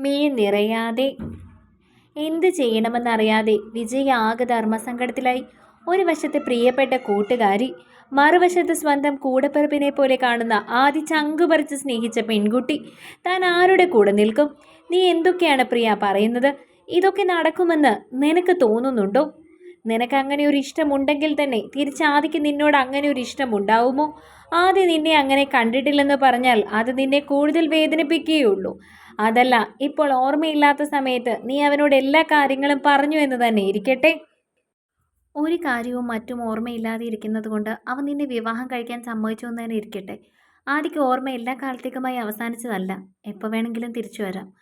മിഴി നിറയാതെ. എന്ത് ചെയ്യണമെന്നറിയാതെ വിജയ ആകെ ധർമ്മസങ്കടത്തിലായി. ഒരു വശത്ത് പ്രിയപ്പെട്ട കൂട്ടുകാരി മറുവശത്ത് സ്വന്തം കൂടപ്പിറപ്പിനെ പോലെ കാണുന്ന ആദ്യ ചങ്കു പറിച്ച് സ്നേഹിച്ച പെൺകുട്ടി. താൻ ആരുടെ കൂടെ നിൽക്കും? നീ എന്തൊക്കെയാണ് പ്രിയ പറയുന്നത്? ഇതൊക്കെ നടക്കുമെന്ന് നിനക്ക് തോന്നുന്നുണ്ടോ? നിനക്ക് അങ്ങനെ ഒരു ഇഷ്ടമുണ്ടെങ്കിൽ തന്നെ തിരിച്ചാദിക്ക് നിന്നോട് അങ്ങനെ ഒരു ഇഷ്ടമുണ്ടാവുമോ? ആദ്യം നിന്നെ അങ്ങനെ കണ്ടിട്ടില്ലെന്ന് പറഞ്ഞാൽ അത് നിന്നെ കൂടുതൽ വേദനിപ്പിക്കുകയുള്ളൂ. അതല്ല ഇപ്പോൾ ഓർമ്മയില്ലാത്ത സമയത്ത് നീ അവനോട് എല്ലാ കാര്യങ്ങളും പറഞ്ഞു എന്ന് തന്നെ ഇരിക്കട്ടെ. ഒരു കാര്യവും മറ്റും ഓർമ്മയില്ലാതെ ഇരിക്കുന്നത് കൊണ്ട് അവൻ നിന്നെ വിവാഹം കഴിക്കാൻ സമ്മതിച്ചു എന്ന് തന്നെ ഇരിക്കട്ടെ. ആദിക്ക് ഓർമ്മ എല്ലാ കാലത്തേക്കുമായി അവസാനിച്ചതല്ല. എപ്പോൾ വേണമെങ്കിലും തിരിച്ചു വരാം.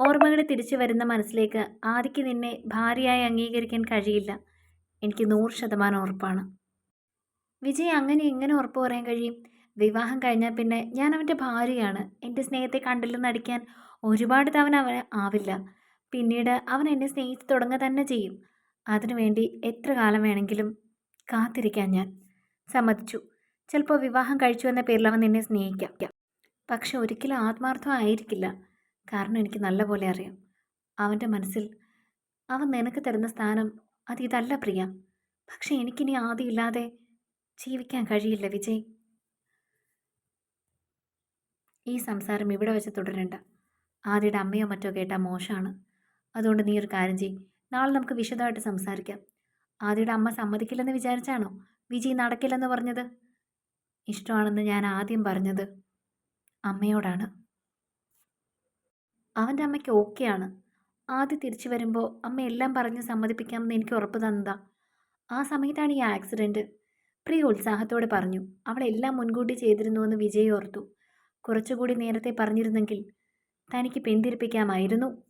ഓർമ്മകൾ തിരിച്ചു വരുന്ന മനസ്സിലേക്ക് ആദിക്ക് നിന്നെ ഭാര്യയായി അംഗീകരിക്കാൻ കഴിയില്ല. എനിക്ക് നൂറ് ശതമാനം ഉറപ്പാണ്. വിജയ് അങ്ങനെ എങ്ങനെ ഉറപ്പ് പറയാൻ കഴിയും? വിവാഹം കഴിഞ്ഞാൽ പിന്നെ ഞാൻ അവന്റെ ഭാര്യയാണ്. എന്റെ സ്നേഹത്തെ കണ്ടില്ലെന്ന് അടിക്കാൻ ഒരുപാട് തവണ അവന് ആവില്ല. പിന്നീട് അവൻ എന്നെ സ്നേഹിച്ച് തുടങ്ങുക തന്നെ ചെയ്യും. അതിനുവേണ്ടി എത്ര കാലം വേണമെങ്കിലും കാത്തിരിക്കാൻ ഞാൻ. സമ്മതിച്ചു. ചിലപ്പോൾ വിവാഹം കഴിച്ചു എന്ന പേരിൽ അവൻ എന്നെ സ്നേഹിക്കാം. പക്ഷെ ഒരിക്കലും ആത്മാർത്ഥമായിരിക്കില്ല കാരണം എനിക്ക് നല്ലപോലെ അറിയാം. അവന്റെ മനസ്സിൽ അവൻ നിനക്ക് തരുന്ന സ്ഥാനം അത് ഇതല്ല പ്രിയ. പക്ഷെ എനിക്കിനി ആദ്യമില്ലാതെ ജീവിക്കാൻ കഴിയില്ല വിജയ്. ഈ സംസാരം ഇവിടെ വെച്ച് തുടരണ്ട. ആദ്യയുടെ അമ്മയോ മറ്റോ കേട്ടാൽ മോശമാണ് അതുകൊണ്ട് നീ ഒരു കാര്യം ചെയ് നാളെ നമുക്ക് വിശദമായിട്ട് സംസാരിക്കാം. ആദ്യയുടെ അമ്മ സമ്മതിക്കില്ലെന്ന് വിചാരിച്ചാണോ? വിജി നടക്കില്ലെന്ന് പറഞ്ഞത്? ഇഷ്ടമാണെന്ന് ഞാൻ ആദ്യം പറഞ്ഞത് അമ്മയോടാണ്. അവന്റെ അമ്മയ്ക്ക് ഓക്കെയാണ്. ആദ്യം തിരിച്ചു വരുമ്പോൾ അമ്മ എല്ലാം പറഞ്ഞ് സമ്മതിപ്പിക്കാമെന്ന് എനിക്ക് ഉറപ്പ് തന്നതാ. ആ സമയത്താണ് ഈ ആക്സിഡന്റ് പ്രിയ ഉത്സാഹത്തോടെ പറഞ്ഞു അവളെല്ലാം മുൻകൂട്ടി ചെയ്തിരുന്നുവെന്ന് വിജയ് ഓർത്തു. കുറച്ചുകൂടി നേരത്തെ പറഞ്ഞിരുന്നെങ്കിൽ തനിക്ക് പിന്തിരിപ്പിക്കാമായിരുന്നു.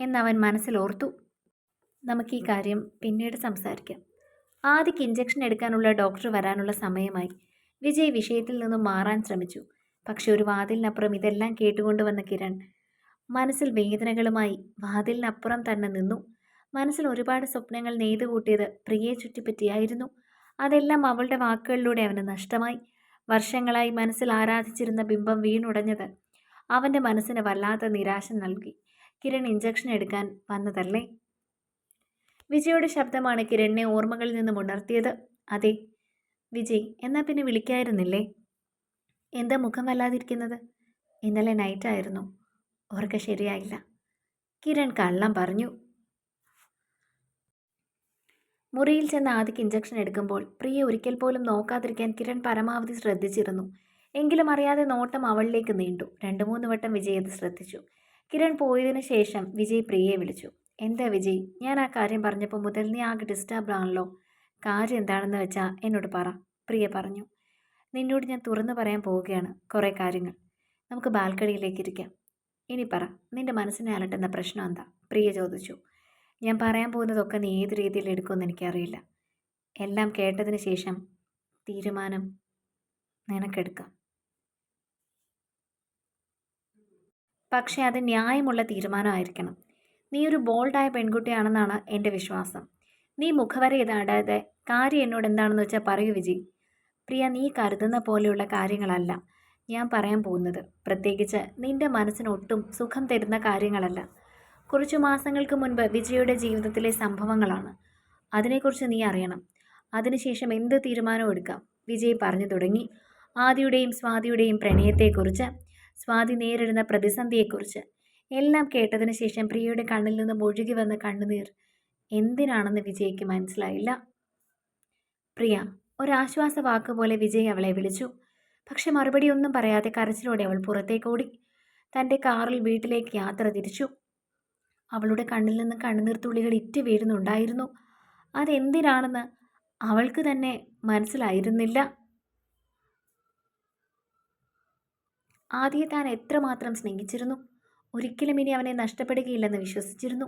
എന്നവൻ മനസ്സിലോർത്തു നമുക്ക് ഈ കാര്യം പിന്നീട് സംസാരിക്കാം. ആദ്യക്ക് ഇഞ്ചക്ഷൻ എടുക്കാനുള്ള ഡോക്ടർ വരാനുള്ള സമയമായി. വിജയ് വിഷയത്തിൽ നിന്നും മാറാൻ ശ്രമിച്ചു. പക്ഷെ ഒരു വാതിലിനപ്പുറം ഇതെല്ലാം കേട്ടുകൊണ്ട് വന്ന കിരൺ മനസ്സിൽ വേദനകളുമായി വാതിലിനപ്പുറം തന്നെ നിന്നു. മനസ്സിൽ ഒരുപാട് സ്വപ്നങ്ങൾ നെയ്തു കൂട്ടിയത് പ്രിയയെ ചുറ്റിപ്പറ്റിയായിരുന്നു. അതെല്ലാം അവളുടെ വാക്കുകളിലൂടെ അവന് നഷ്ടമായി. വർഷങ്ങളായി മനസ്സിൽ ആരാധിച്ചിരുന്ന ബിംബം വീണുടഞ്ഞത് അവന്റെ മനസ്സിന് വല്ലാത്ത നിരാശ നൽകി. കിരൺ ഇഞ്ചക്ഷൻ എടുക്കാൻ വന്നതല്ലേ? വിജയുടെ ശബ്ദമാണ് കിരണിനെ ഓർമ്മകളിൽ നിന്നും ഉണർത്തിയത്. അതെ വിജയ് എന്നാൽ പിന്നെ വിളിക്കായിരുന്നില്ലേ? എന്താ മുഖം വല്ലാതിരിക്കുന്നത്? ഇന്നലെ നൈറ്റായിരുന്നു ഓർക്ക ശരിയായില്ല. കിരൺ കള്ളം പറഞ്ഞു. മുറിയിൽ ചെന്ന് ആദിക്ക് ഇഞ്ചക്ഷൻ എടുക്കുമ്പോൾ പ്രിയ ഒരിക്കൽ പോലും നോക്കാതിരിക്കാൻ കിരൺ പരമാവധി ശ്രദ്ധിച്ചിരുന്നു. എങ്കിലും അറിയാതെ നോട്ടം അവളിലേക്ക് നീണ്ടു. രണ്ടു മൂന്ന് വട്ടം വിജയ് അത് ശ്രദ്ധിച്ചു. കിരൺ പോയതിനു ശേഷം വിജയ് പ്രിയയെ വിളിച്ചു. എന്താ വിജയ്? ഞാൻ ആ കാര്യം പറഞ്ഞപ്പോൾ മുതൽ നീ ആകെ ഡിസ്റ്റർബ് ആണല്ലോ. കാര്യം എന്താണെന്ന് വെച്ചാൽ എന്നോട് പറ പ്രിയ പറഞ്ഞു. നിന്നോട് ഞാൻ തുറന്നു പറയാൻ പോവുകയാണ്. കുറേ കാര്യങ്ങൾ. നമുക്ക് ബാൽക്കണിയിലേക്ക് ഇരിക്കാം. ഇനി പറ നിന്റെ മനസ്സിനെ അലട്ടുന്ന പ്രശ്നം എന്താ? പ്രിയ ചോദിച്ചു. ഞാൻ പറയാൻ പോകുന്നതൊക്കെ നീ ഏത് രീതിയിൽ എടുക്കുമെന്ന് എനിക്കറിയില്ല. എല്ലാം കേട്ടതിന് ശേഷം തീരുമാനം നിനക്കെടുക്കാം. പക്ഷേ അത് ന്യായമുള്ള തീരുമാനമായിരിക്കണം. നീ ഒരു ബോൾഡായ പെൺകുട്ടിയാണെന്നാണ് എന്റെ വിശ്വാസം. നീ മുഖവര ഇതാടാതെ കാര്യം എന്നോട് എന്താണെന്ന് വെച്ചാൽ പറയൂ വിജി. പ്രിയ നീ കരുതുന്ന പോലെയുള്ള കാര്യങ്ങളല്ല ഞാൻ പറയാൻ പോകുന്നത്. പ്രത്യേകിച്ച് നിന്റെ മനസ്സിന് ഒട്ടും സുഖം തരുന്ന കാര്യങ്ങളല്ല. കുറച്ചു മാസങ്ങൾക്ക് മുൻപ് വിജയുടെ ജീവിതത്തിലെ സംഭവങ്ങളാണ്. അതിനെക്കുറിച്ച് നീ അറിയണം. അതിനുശേഷം എന്ത് തീരുമാനവും എടുക്കാം? വിജയ് പറഞ്ഞു തുടങ്ങി. ആദിയുടെയും സ്വാതിയുടെയും പ്രണയത്തെക്കുറിച്ച് സ്വാതി നേരിടുന്ന പ്രതിസന്ധിയെക്കുറിച്ച്. എല്ലാം കേട്ടതിന് ശേഷം പ്രിയയുടെ കണ്ണിൽ നിന്ന് ഒഴുകി വന്ന കണ്ണുനീർ എന്തിനാണെന്ന് വിജയ്ക്ക് മനസ്സിലായില്ല. പ്രിയ ഒരാശ്വാസ വാക്ക് പോലെ വിജയ് അവളെ വിളിച്ചു. പക്ഷെ മറുപടി ഒന്നും പറയാതെ കരച്ചിലോടെ അവൾ പുറത്തേക്കോടി തന്റെ കാറിൽ വീട്ടിലേക്ക് യാത്ര തിരിച്ചു. അവളുടെ കണ്ണിൽ നിന്ന് കണ്ണുനീർ തുള്ളികൾ ഇറ്റ് വീഴുന്നുണ്ടായിരുന്നു. അതെന്തിനാണെന്ന് അവൾക്ക് തന്നെ മനസ്സിലായിരുന്നില്ല. ആദ്യം താൻ എത്രമാത്രം സ്നേഹിച്ചിരുന്നു? ഒരിക്കലും ഇനി അവനെ നഷ്ടപ്പെടുകയില്ലെന്ന് വിശ്വസിച്ചിരുന്നു.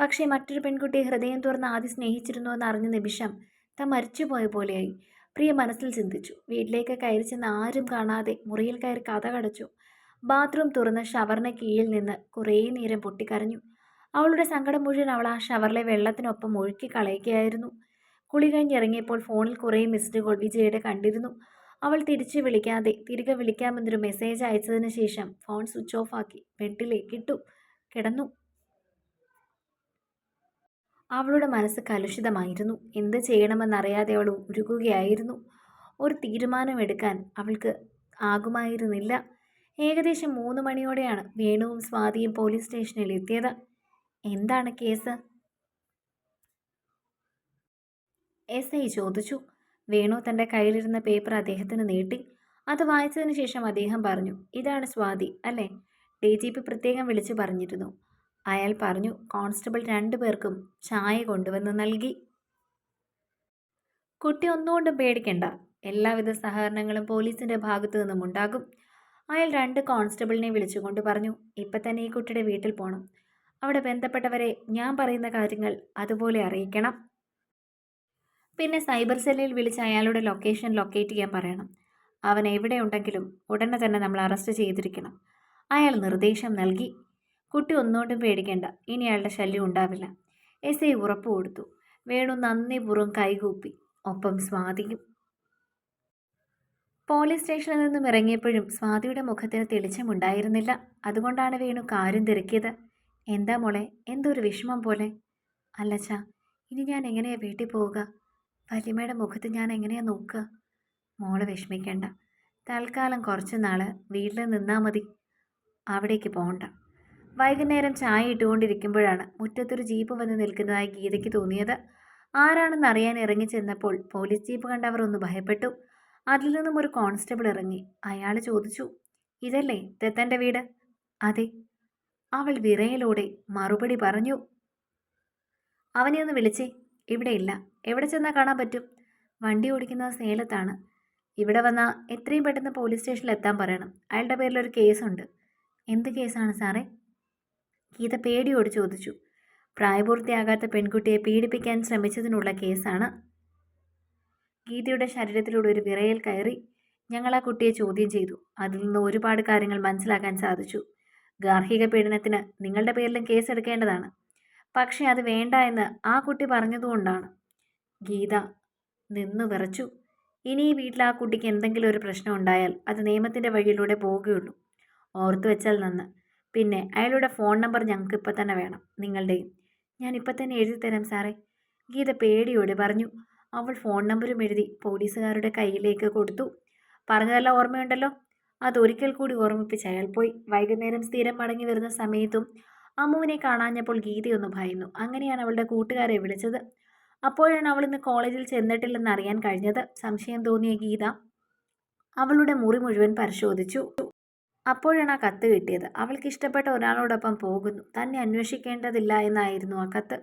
പക്ഷേ മറ്റൊരു പെൺകുട്ടിയെ ഹൃദയം തുറന്ന് ആദ്യം സ്നേഹിച്ചിരുന്നു എന്ന് അറിഞ്ഞ നിമിഷം താൻ മരിച്ചുപോയ പോലെയായി. പ്രിയ മനസ്സിൽ ചിന്തിച്ചു. വീട്ടിലേക്ക് കയറി ചെന്ന് ആരും കാണാതെ മുറിയിൽ കയറി കഥ കടച്ചു. ബാത്റൂം തുറന്ന് ഷവറിന് കീഴിൽ നിന്ന് കുറേ നേരം പൊട്ടിക്കരഞ്ഞു. അവളുടെ സങ്കടം മുഴുവൻ അവൾ ആ ഷവറിലെ വെള്ളത്തിനൊപ്പം ഒഴുക്കി കളയുകയായിരുന്നു. കുളി കഴിഞ്ഞിറങ്ങിയപ്പോൾ ഫോണിൽ കുറേ മിസ്ഡ് കോൾ വിജയുടെ കണ്ടിരുന്നു. അവൾ തിരിച്ചു വിളിക്കാതെ തിരികെ വിളിക്കാമെന്നൊരു മെസ്സേജ് അയച്ചതിന് ശേഷം ഫോൺ സ്വിച്ച് ഓഫ് ആക്കി ബെഡിലേക്ക് ഇട്ടു. കിടന്നു. അവളുടെ മനസ്സ് കലുഷിതമായിരുന്നു. എന്ത് ചെയ്യണമെന്നറിയാതെ അവൾ ഉരുകുകയായിരുന്നു. ഒരു തീരുമാനമെടുക്കാൻ അവൾക്ക് ആകുമായിരുന്നില്ല. ഏകദേശം മൂന്ന് മണിയോടെയാണ് വേണുവും സ്വാതിയും പോലീസ് സ്റ്റേഷനിൽ എത്തിയത് എന്താണ് കേസ്? എസ് ഐ ചോദിച്ചു. വേണു തന്റെ കയ്യിലിരുന്ന പേപ്പർ അദ്ദേഹത്തിന് നീട്ടി. അത് വായിച്ചതിന് ശേഷം അദ്ദേഹം പറഞ്ഞു ഇതാണ് സ്വാതി അല്ലേ? ഡി ജി പി പ്രത്യേകം വിളിച്ചു പറഞ്ഞിരുന്നു. അയാൾ പറഞ്ഞു കോൺസ്റ്റബിൾ രണ്ടു പേർക്കും ചായ കൊണ്ടുവന്ന് നൽകി. കുട്ടി ഒന്നുകൊണ്ടും പേടിക്കണ്ട. എല്ലാവിധ സഹകരണങ്ങളും പോലീസിന്റെ ഭാഗത്തു നിന്നും ഉണ്ടാകും അയാൾ രണ്ട് കോൺസ്റ്റബിളിനെ വിളിച്ചുകൊണ്ട് പറഞ്ഞു ഇപ്പം തന്നെ ഈ കുട്ടിയുടെ വീട്ടിൽ പോകണം അവിടെ ബന്ധപ്പെട്ടവരെ ഞാൻ പറയുന്ന കാര്യങ്ങൾ അതുപോലെ അറിയിക്കണം. പിന്നെ സൈബർ സെല്ലിൽ വിളിച്ച് അയാളുടെ ലൊക്കേഷൻ ലൊക്കേറ്റ് ചെയ്യാൻ പറയണം. അവൻ എവിടെ ഉണ്ടെങ്കിലും ഉടനെ തന്നെ നമ്മൾ അറസ്റ്റ് ചെയ്തിരിക്കണം. അയാൾ നിർദ്ദേശം നൽകി. കുട്ടി ഒന്നുകൊണ്ടും പേടിക്കേണ്ട. ഇനി അയാളുടെ ശല്യം ഉണ്ടാവില്ല. എസ് ഐ ഉറപ്പ് കൊടുത്തു. വേണു നന്ദിപൂർവം കൈകൂപ്പി. ഒപ്പം സ്വാതിയും. പോലീസ് സ്റ്റേഷനിൽ നിന്നും ഇറങ്ങിയപ്പോഴും സ്വാതിയുടെ മുഖത്തിന് തെളിച്ചമുണ്ടായിരുന്നില്ല. അതുകൊണ്ടാണ് വേണു കാര്യം തിരക്കിയത്. എന്താ മോളെ? എന്തൊരു വിഷമം പോലെ. അല്ലച്ച ഇനി ഞാൻ എങ്ങനെയാ വീട്ടിൽ പോവുക? വല്യമ്മയുടെ മുഖത്ത് ഞാൻ എങ്ങനെയാ നോക്കുക? മോളെ വിഷമിക്കേണ്ട. തൽക്കാലം കുറച്ച് നാൾ വീട്ടിൽ നിന്നാൽ മതി. അവിടേക്ക് പോകണ്ട വൈകുന്നേരം ചായ ഇട്ടുകൊണ്ടിരിക്കുമ്പോഴാണ് മുറ്റത്തൊരു ജീപ്പ് വന്ന് നിൽക്കുന്നതായി ഗീതയ്ക്ക് തോന്നിയത്. ആരാണെന്ന് അറിയാൻ ഇറങ്ങി ചെന്നപ്പോൾ പോലീസ് ജീപ്പ് കണ്ടവർ ഒന്ന് ഭയപ്പെട്ടു. അതിൽ നിന്നും ഒരു കോൺസ്റ്റബിൾ ഇറങ്ങി. അയാൾ ചോദിച്ചു ഇതല്ലേ? ദത്തന്റെ വീട്? അതെ. അവൾ വിറയലോടെ മറുപടി പറഞ്ഞു. അവനെ ഒന്ന് വിളിച്ചേ. ഇവിടെയില്ല എവിടെ ചെന്നാൽ കാണാൻ പറ്റും? വണ്ടി ഓടിക്കുന്നത് സേലത്താണ് ഇവിടെ വന്നാൽ എത്രയും പെട്ടെന്ന് പോലീസ് സ്റ്റേഷനിൽ എത്താൻ പറയണം. അയാളുടെ പേരിലൊരു കേസുണ്ട്. എന്ത് കേസാണ് സാറേ? ഗീത പേടിയോട് ചോദിച്ചു. പ്രായപൂർത്തിയാകാത്ത പെൺകുട്ടിയെ പീഡിപ്പിക്കാൻ ശ്രമിച്ചതിനുള്ള കേസാണ്. ഗീതയുടെ ശരീരത്തിലൂടെ ഒരു വിറയൽ കയറി ഞങ്ങൾ ആ കുട്ടിയെ ചോദ്യം ചെയ്തു. അതിൽ നിന്ന് ഒരുപാട് കാര്യങ്ങൾ മനസ്സിലാക്കാൻ സാധിച്ചു. ഗാർഹിക പീഡനത്തിന് നിങ്ങളുടെ പേരിലും കേസെടുക്കേണ്ടതാണ്. പക്ഷേ അത് വേണ്ട എന്ന് ആ കുട്ടി പറഞ്ഞതുകൊണ്ടാണ്. ഗീത നിന്നു വിറച്ചു. ഇനി ഈ വീട്ടിൽ ആ കുട്ടിക്ക് എന്തെങ്കിലും ഒരു പ്രശ്നം ഉണ്ടായാൽ അത് നിയമത്തിന്റെ വഴിയിലൂടെ പോവുകയുള്ളൂ ഓർത്തു വെച്ചാൽ നന്ന്. പിന്നെ അയാളുടെ ഫോൺ നമ്പർ ഞങ്ങൾക്ക് ഇപ്പം തന്നെ വേണം. നിങ്ങളുടെയും. ഞാൻ ഇപ്പം തന്നെ എഴുതി തരാം സാറേ. ഗീത പേടിയോടെ പറഞ്ഞു. അവൾ ഫോൺ നമ്പരും എഴുതി പോലീസുകാരുടെ കയ്യിലേക്ക് കൊടുത്തു. പറഞ്ഞതെല്ലാം ഓർമ്മയുണ്ടല്ലോ? അതൊരിക്കൽ കൂടി ഓർമ്മിപ്പിച്ച് അയാൾ പോയി. വൈകുന്നേരം സ്ഥിരം മടങ്ങി വരുന്ന സമയത്തും അമ്മുവിനെ കാണാഞ്ഞപ്പോൾ ഗീതയൊന്ന് ഭയന്നു. അങ്ങനെയാണ് അവളുടെ കൂട്ടുകാരെ വിളിച്ചത്. അപ്പോഴാണ് അവൾ ഇന്ന് കോളേജിൽ ചെന്നിട്ടില്ലെന്ന് അറിയാൻ കഴിഞ്ഞത്. സംശയം തോന്നിയ ഗീത അവളുടെ മുറി മുഴുവൻ പരിശോധിച്ചു. അപ്പോഴാണ് ആ കത്ത് കിട്ടിയത്. അവൾക്ക് ഇഷ്ടപ്പെട്ട ഒരാളോടൊപ്പം പോകുന്നു. തന്നെ അന്വേഷിക്കേണ്ടതില്ല എന്നായിരുന്നു ആ കത്ത്.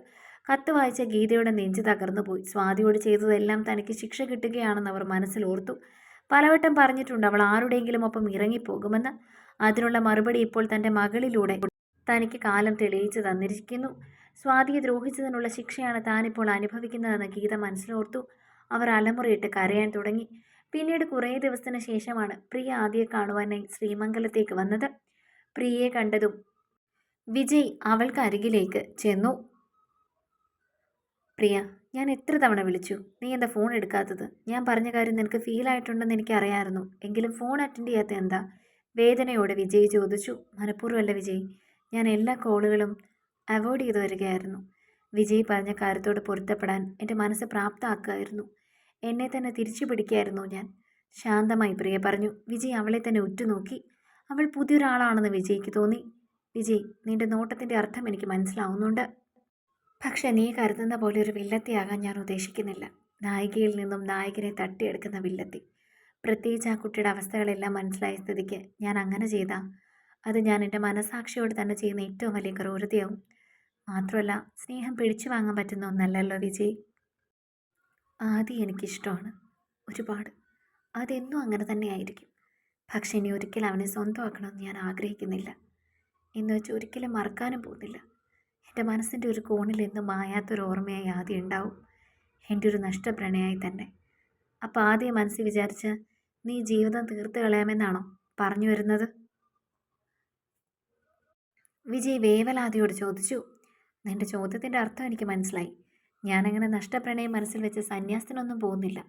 കത്ത് വായിച്ച ഗീതയുടെ നെഞ്ച് തകർന്നു പോയി. സ്വാതിയോട് ചെയ്തതെല്ലാം തനിക്ക് ശിക്ഷ കിട്ടുകയാണെന്ന് അവർ മനസ്സിൽ ഓർത്തു. പലവട്ടം പറഞ്ഞിട്ടുണ്ട് അവൾ ആരുടെയെങ്കിലും ഒപ്പം ഇറങ്ങിപ്പോകുമെന്ന്. അതിനുള്ള മറുപടി ഇപ്പോൾ തന്റെ മകളിലൂടെ തനിക്ക് കാലം തെളിയിച്ചു തന്നിരിക്കുന്നു. സ്വാതിയെ ദ്രോഹിച്ചതിനുള്ള ശിക്ഷയാണ് താനിപ്പോൾ അനുഭവിക്കുന്നതെന്ന് ഗീത മനസ്സിലോർത്തു. അവർ അലമുറയിട്ട് കരയാൻ തുടങ്ങി. പിന്നീട് കുറേ ദിവസത്തിന് ശേഷമാണ് പ്രിയ ആദ്യം കാണുവാനായി ശ്രീമംഗലത്തേക്ക് വന്നത്. പ്രിയയെ കണ്ടതും വിജയ് അവൾക്ക് അരികിലേക്ക് ചെന്നു. പ്രിയ ഞാൻ എത്ര തവണ വിളിച്ചു? നീ എന്താ ഫോൺ എടുക്കാത്തത്? ഞാൻ പറഞ്ഞ കാര്യം നിനക്ക് ഫീൽ ആയിട്ടുണ്ടെന്ന് എനിക്കറിയായിരുന്നു എങ്കിലും ഫോൺ അറ്റൻഡ് ചെയ്യാത്ത എന്താ? വേദനയോടെ വിജയ് ചോദിച്ചു. മനഃപൂർവമല്ല വിജയ്. ഞാൻ എല്ലാ കോളുകളും അവോയ്ഡ് ചെയ്തു വരികയായിരുന്നു. വിജയ് പറഞ്ഞ കാര്യത്തോട് പൊരുത്തപ്പെടാൻ എന്റെ മനസ്സ് പ്രാപ്തമാക്കുമായിരുന്നു എന്നെ തന്നെ തിരിച്ചു പിടിക്കുകയായിരുന്നു ഞാൻ. ശാന്തമായി പ്രിയ പറഞ്ഞു വിജയ് അവളെ തന്നെ ഉറ്റുനോക്കി. അവൾ പുതിയൊരാളാണെന്ന് വിജയ്ക്ക് തോന്നി. വിജയ് നിന്റെ നോട്ടത്തിന്റെ അർത്ഥം എനിക്ക് മനസ്സിലാവുന്നുണ്ട്. പക്ഷെ നീ കരുതുന്ന പോലെ ഒരു വില്ലത്തിയാകാൻ ഞാൻ ഉദ്ദേശിക്കുന്നില്ല. നായികയിൽ നിന്നും നായകനെ തട്ടിയെടുക്കുന്ന വില്ലത്തി. പ്രത്യേകിച്ച് ആ കുട്ടിയുടെ അവസ്ഥകളെല്ലാം മനസ്സിലായ സ്ഥിതിക്ക് ഞാൻ അങ്ങനെ ചെയ്താൽ അത് ഞാൻ എന്റെ മനസാക്ഷിയോട് തന്നെ ചെയ്യുന്ന ഏറ്റവും വലിയ ക്രൂരതയാവും. മാത്രമല്ല സ്നേഹം പിടിച്ചു വാങ്ങാൻ പറ്റുന്ന ഒന്നല്ലല്ലോ വിജയ്. ആദ്യം എനിക്കിഷ്ടമാണ്. ഒരുപാട്. അതെന്നും അങ്ങനെ തന്നെ ആയിരിക്കും പക്ഷെ ഇനി ഒരിക്കലും അവനെ സ്വന്തമാക്കണമെന്ന് ഞാൻ ആഗ്രഹിക്കുന്നില്ല. എന്ന് വെച്ച് ഒരിക്കലും മറക്കാനും പോകുന്നില്ല. എന്റെ മനസ്സിന്റെ ഒരു കോണിൽ എന്നും മായാത്തൊരു ഓർമ്മയായി ആദ്യം ഉണ്ടാവും. എന്റെ ഒരു നഷ്ടപ്രണയായി തന്നെ. അപ്പോൾ ആദ്യം മനസ്സിൽ വിചാരിച്ച് നീ ജീവിതം തീർത്ത് കളയാമെന്നാണോ പറഞ്ഞു വരുന്നത്? വിജയ് വേവലാതിയോട് ചോദിച്ചു. നിന്റെ ചോദ്യത്തിന്റെ അർത്ഥം എനിക്ക് മനസ്സിലായി. ഞാനങ്ങനെ നഷ്ടപ്രണയം മനസ്സിൽ വെച്ച് സന്യാസത്തിനൊന്നും പോകുന്നില്ല.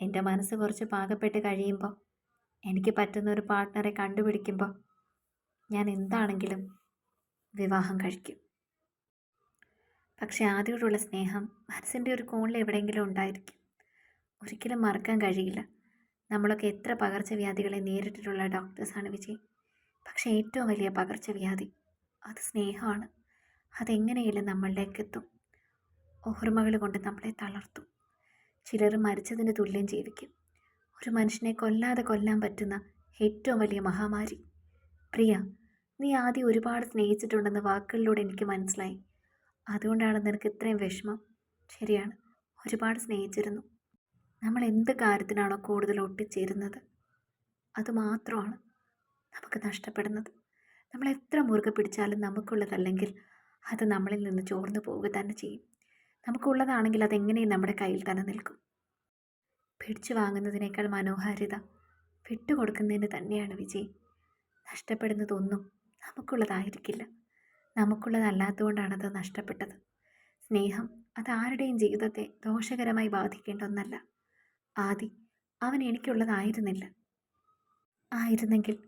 എന്റെ മനസ്സ് കുറച്ച് പാകപ്പെട്ട് കഴിയുമ്പോൾ എനിക്ക് പറ്റുന്ന ഒരു പാർട്ട്ണറെ കണ്ടുപിടിക്കുമ്പോൾ ഞാൻ എന്താണെങ്കിലും വിവാഹം കഴിക്കും. പക്ഷെ ആദ്യയോടുള്ള സ്നേഹം മനസ്സിന്റെ ഒരു കോണിൽ എവിടെയെങ്കിലും ഉണ്ടായിരിക്കും. ഒരിക്കലും മറക്കാൻ കഴിയില്ല. നമ്മളൊക്കെ എത്ര പകർച്ചവ്യാധികളെ നേരിട്ടിട്ടുള്ള ഡോക്ടേഴ്സാണ് വിജയ്. പക്ഷേ ഏറ്റവും വലിയ പകർച്ചവ്യാധി അത് സ്നേഹമാണ്. അതെങ്ങനെയെങ്കിലും നമ്മളിലേക്ക് എത്തും ഓർമ്മകൾ കൊണ്ട് നമ്മളെ തളർത്തും. ചിലർ മരിച്ചതിന് തുല്യം ജീവിക്കും. ഒരു മനുഷ്യനെ കൊല്ലാതെ കൊല്ലാൻ പറ്റുന്ന ഏറ്റവും വലിയ മഹാമാരി. പ്രിയ നീ ആദ്യം ഒരുപാട് സ്നേഹിച്ചിട്ടുണ്ടെന്ന് വാക്കുകളിലൂടെ എനിക്ക് മനസ്സിലായി. അതുകൊണ്ടാണ് നിനക്ക് ഇത്രയും വിഷമം. ശരിയാണ്. ഒരുപാട് സ്നേഹിച്ചിരുന്നു. നമ്മൾ എന്ത് കാര്യത്തിനാണോ കൂടുതൽ ഒട്ടിച്ചേരുന്നത്? അതുമാത്രമാണ് നമുക്ക് നഷ്ടപ്പെടുന്നത്. നമ്മൾ എത്ര മുറുകെ പിടിച്ചാലും നമുക്കുള്ളതല്ലെങ്കിൽ അത് നമ്മളിൽ നിന്ന് ചോർന്നു പോവുക തന്നെ ചെയ്യും. നമുക്കുള്ളതാണെങ്കിൽ അതെങ്ങനെയും നമ്മുടെ കയ്യിൽ തന്നെ നിൽക്കും. പിടിച്ചു വാങ്ങുന്നതിനേക്കാൾ മനോഹാരിത വിട്ടുകൊടുക്കുന്നതിന് തന്നെയാണ് വിജയ്. നഷ്ടപ്പെടുന്നതൊന്നും നമുക്കുള്ളതായിരിക്കില്ല. നമുക്കുള്ളതല്ലാത്തതുകൊണ്ടാണ് അത് നഷ്ടപ്പെട്ടത്. സ്നേഹം അത് ആരുടെയും ജീവിതത്തെ ദോഷകരമായി ബാധിക്കേണ്ട ഒന്നല്ല. ആദി അവൻ എനിക്കുള്ളതായിരുന്നില്ല. ആയിരുന്നെങ്കിൽ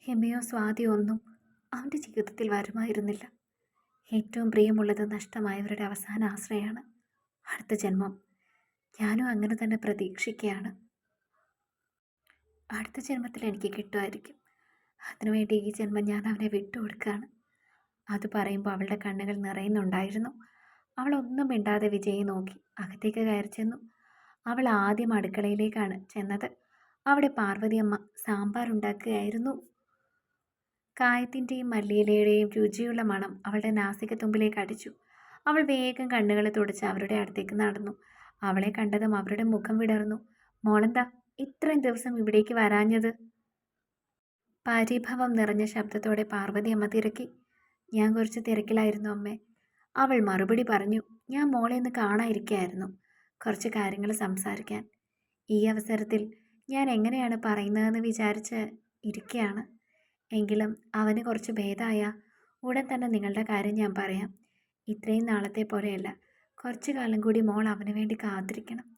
ഹിമയോ സ്വാതി ഒന്നും അവന്റെ ജീവിതത്തിൽ വരുമായിരുന്നില്ല. ഏറ്റവും പ്രിയമുള്ളത് നഷ്ടമായവരുടെ അവസാന ആശ്രയമാണ്. അടുത്ത ജന്മം. ഞാനും അങ്ങനെ തന്നെ പ്രതീക്ഷിക്കുകയാണ്. അടുത്ത ജന്മത്തിൽ എനിക്ക് കിട്ടുമായിരിക്കും. അതിനുവേണ്ടി ഈ ജന്മം ഞാൻ അവനെ വിട്ടുകൊടുക്കുകയാണ്. അത് പറയുമ്പോൾ അവളുടെ കണ്ണുകൾ നിറയുന്നുണ്ടായിരുന്നു. അവൾ ഒന്നും മിണ്ടാതെ വിജയെ നോക്കി അകത്തേക്ക് കയറി ചെന്നു. അവൾ ആദ്യം അടുക്കളയിലേക്കാണ് ചെന്നത്. അവിടെ പാർവതിയമ്മ സാമ്പാർ ഉണ്ടാക്കുകയായിരുന്നു. കായത്തിന്റെയും മല്ലിയിലയുടെയും രുചിയുള്ള മണം അവളുടെ നാസിക തുമ്പിലേക്ക് അടിച്ചു. അവൾ വേഗം കണ്ണുകൾ തുടച്ച് അവരുടെ അടുത്തേക്ക് നടന്നു. അവളെ കണ്ടതും അവരുടെ മുഖം വിടർന്നു. മോളെന്താ ഇത്രയും ദിവസം ഇവിടേക്ക് വരാഞ്ഞത്? പരിഭവം നിറഞ്ഞ ശബ്ദത്തോടെ പാർവതി അമ്മ തിരക്കി. ഞാൻ കുറച്ച് തിരക്കിലായിരുന്നു അമ്മേ. അവൾ മറുപടി പറഞ്ഞു ഞാൻ മോളെ ഒന്ന് കാണാതിരിക്കായിരുന്നു കുറച്ച് കാര്യങ്ങൾ സംസാരിക്കാൻ. ഈ അവസരത്തിൽ ഞാൻ എങ്ങനെയാണ് പറയുന്നതെന്ന് വിചാരിച്ച് ഇരിക്കുകയാണ് എങ്കിലും അവന് കുറച്ച് ഭേദമായ ഉടൻ തന്നെ നിങ്ങളുടെ കാര്യം ഞാൻ പറയാം. ഇത്രയും നാളത്തെ പോലെയല്ല കുറച്ച് കാലം കൂടി മോൾ അവന് വേണ്ടി കാത്തിരിക്കണം.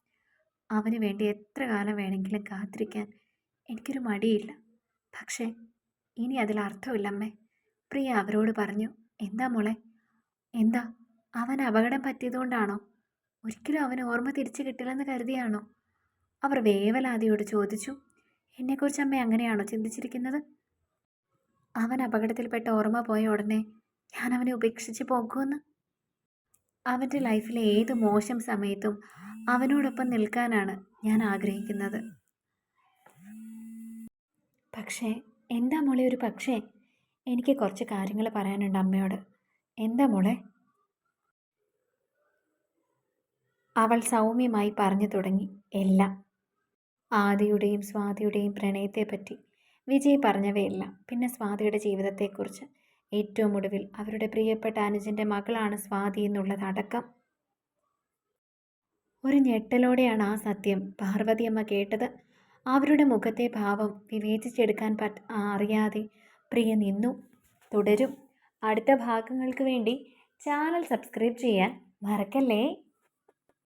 അവന് വേണ്ടി എത്ര കാലം വേണമെങ്കിലും കാത്തിരിക്കാൻ എനിക്കൊരു മടിയില്ല. പക്ഷേ ഇനി അതിൽ അർത്ഥമില്ലമ്മേ. പ്രിയ അവരോട് പറഞ്ഞു എന്താ മോളെ? എന്താ? അവൻ അപകടം പറ്റിയതുകൊണ്ടാണോ? ഒരിക്കലും അവന് ഓർമ്മ തിരിച്ചു കിട്ടില്ലെന്ന് കരുതിയാണോ? അവർ വേവലാതിയോട് ചോദിച്ചു എന്നെക്കുറിച്ച് അമ്മ അങ്ങനെയാണോ ചിന്തിച്ചിരിക്കുന്നത്? അവൻ അപകടത്തിൽപ്പെട്ട ഓർമ്മ പോയ ഉടനെ ഞാൻ അവനെ ഉപേക്ഷിച്ച് പോകുമെന്ന്. അവന്റെ ലൈഫിലെ ഏത് മോശം സമയത്തും അവനോടൊപ്പം നിൽക്കാനാണ് ഞാൻ ആഗ്രഹിക്കുന്നത്. പക്ഷേ എന്താ മോളെ ഒരു പക്ഷേ? എനിക്ക് കുറച്ച് കാര്യങ്ങൾ പറയാനുണ്ട് അമ്മയോട്. എന്താ മോളെ? അവൾ സൗമ്യമായി പറഞ്ഞു തുടങ്ങി. എല്ലാം. ആദിയുടെയും സ്വാതിയുടെയും പ്രണയത്തെപ്പറ്റി വിജയ് പറഞ്ഞവയെല്ലാം. പിന്നെ സ്വാതിയുടെ ജീവിതത്തെക്കുറിച്ച്. ഏറ്റവും ഒടുവിൽ അവരുടെ പ്രിയപ്പെട്ട അനുജന്റെ മകളാണ് സ്വാതി എന്നുള്ളതടക്കം. ഒരു ഞെട്ടലോടെയാണ് ആ സത്യം. പാർവതിയമ്മ കേട്ടത്. അവരുടെ മുഖത്തെ ഭാവം വിവേചിച്ചെടുക്കാൻ പറ്റ അറിയാതെ പ്രിയ നിന്നു. തുടരും. അടുത്ത ഭാഗങ്ങൾക്ക് വേണ്ടി ചാനൽ സബ്സ്ക്രൈബ് ചെയ്യാൻ മറക്കല്ലേ?